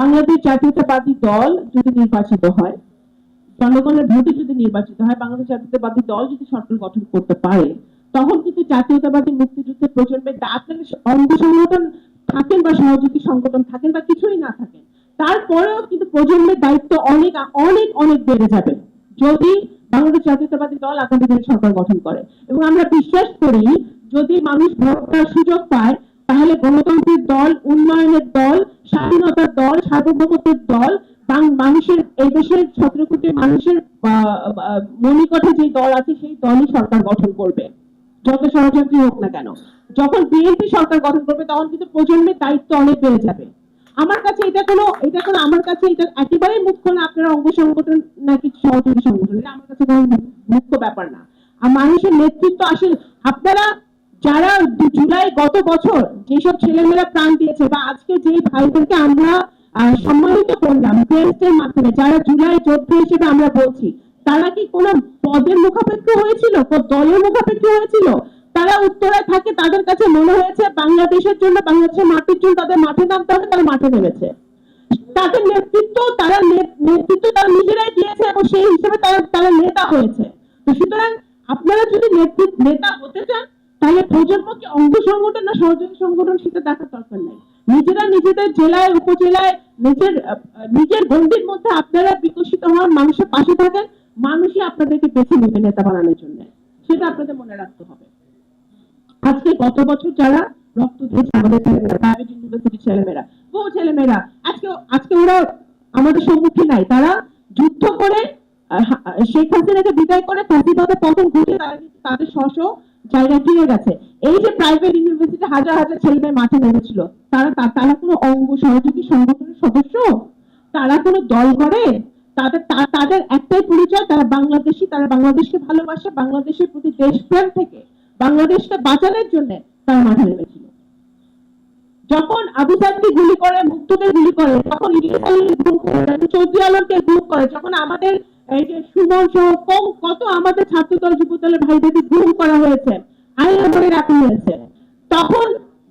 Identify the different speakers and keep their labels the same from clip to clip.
Speaker 1: বাংলাদেশ জাতীয়তাবাদী দল যদি নির্বাচিত হয়, জনগণের ভোটে যদি নির্বাচিত হয়, বাংলাদেশ জাতীয়তাবাদী দল যদি সরকার গঠন করতে পারে, তখন কিন্তু জাতীয়তাবাদী মুক্তিযুদ্ধের প্রজন্মের দা- আপনার অঙ্গ সংগঠন থাকেন বা সহযোগী সংগঠন থাকেন বা কিছুই না থাকেন, তারপরেও কিন্তু প্রজন্মের দায়িত্ব অনেক অনেক অনেক বেড়ে যাবে। যদি বাংলাদেশ জাতীয়তাবাদী দল আগামী দিনে সরকার গঠন করে, এবং আমরা বিশ্বাস করি যদি মানুষ ভোট সুযোগ পায়, তাহলে গণতন্ত্রের দল, উন্নয়নের দল স্বাধীনতার দল সার্বভৌমত্বের দল মানুষের এই দেশের সতেরো কোটি মানুষের আহ, যে দল আছে সেই দলই সরকার গঠন করবে। যত ষড়যন্ত্রী হোক না কেন। যখন বিএনপি সরকার গঠন করবে তখন কিন্তু প্রজন্মের দায়িত্ব অনেক বেড়ে যাবে। আমার কাছে এটা কোনো এটা কোনো আমার কাছে এটা একেবারেই মুখ্য না আপনারা অঙ্গ সংগঠন নাকি সহযোগী সংগঠন এটা আমার কাছে কোনো মুখ্য ব্যাপার না। আর মানুষের নেতৃত্ব আসলে আপনারা যারা জুলাই গত বছর যেসব ছেলেমেয়েরা প্রাণ দিয়েছে বা আজকে যে ভাইদেরকে আমরা সম্মানিত করলাম প্রেসের মাধ্যমে, যারা জুলাই যোদ্ধা হিসেবে আমরা বলছি, তারা কি কোনো পদের মুখাপেক্ষ হয়েছিল? দলের মুখাপেক্ষ হয়েছিল? তারা উত্তরায় থাকে, তাদের কাছে মনে হয়েছে বাংলাদেশের জন্য, বাংলাদেশের মাটির জন্য তাদের মাঠে নামতে হবে, তারা মাঠে নেমেছে। তাদের নেতৃত্ব, তারা নেতৃত্ব তারা নিজেরাই দিয়েছে এবং সেই হিসেবে তারা তারা নেতা হয়েছে। তো সুতরাং আপনারা যদি নেতৃত্ব নেতা হতে চান তাহলে প্রজন্মকে অঙ্গ সংগঠন না সহযোগী সংগঠন সেটা দেখার দরকার নাই। নিজেরা নিজেদের জেলায়, উপজেলায়, নিজের নিজের গণ্ডির মধ্যে আপনারা বিকশিত হন মানুষের পাশে থাকেন, মানুষই আপনাদেরকে বেছে নেবে নেতা বানানোর জন্য। সেটা আপনাদের মনে রাখতে হবে। আজকে গত বছর যারা রক্ত দিয়েছে আমাদের ছেলেমেয়েরা প্রাইভেট ইউনিভার্সিটির ছেলেমেয়েরা বহু ছেলেমেয়েরা, আজকে আজকে ওরা আমাদের সম্মুখীন নাই। তারা যুদ্ধ করে শেখ হাসিনাকে বিদায় করে ফাঁসিবাদে পতন ঘটে তাদের স্ব জায়গায় ফিরে গেছে। এই যে প্রাইভেট ইউনিভার্সিটি হাজার হাজার ছেলেমেয়ে মাঠে নেমেছিল, তারা তারা কোনো অঙ্গ সহযোগী সংগঠনের সদস্য? তারা কোনো দল করে তাদের তাদের একটাই পরিচয়, তারা বাংলাদেশি, তারা বাংলাদেশকে ভালোবাসে, বাংলাদেশের প্রতি দেশপ্রেম থেকে বাংলাদেশকে বাঁচানোর জন্য তারা মাঠে নেমেছিল। যখন আবু সাইদকে গুলি করে মুক্তকে গুলি করে তখন চৌধুরী আলমকে গুম করে, যখন আমাদের এই যে সুমন সহ কত আমাদের ছাত্রদল, যুবদলের করা হয়েছে রাখা হয়েছে। তখন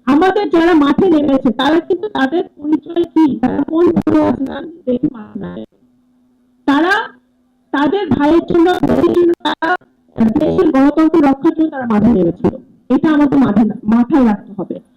Speaker 1: আমাদের যারা মাঠে নেমেছে, তারা কিন্তু তাদের পরিচয় কি? তারা কোন তারা তাদের ভাইয়ের জন্য তারা দেশের গণতন্ত্র রক্ষার জন্য তারা মাঠে নেমেছিল। এটা আমাদের মাথায় রাখতে হবে।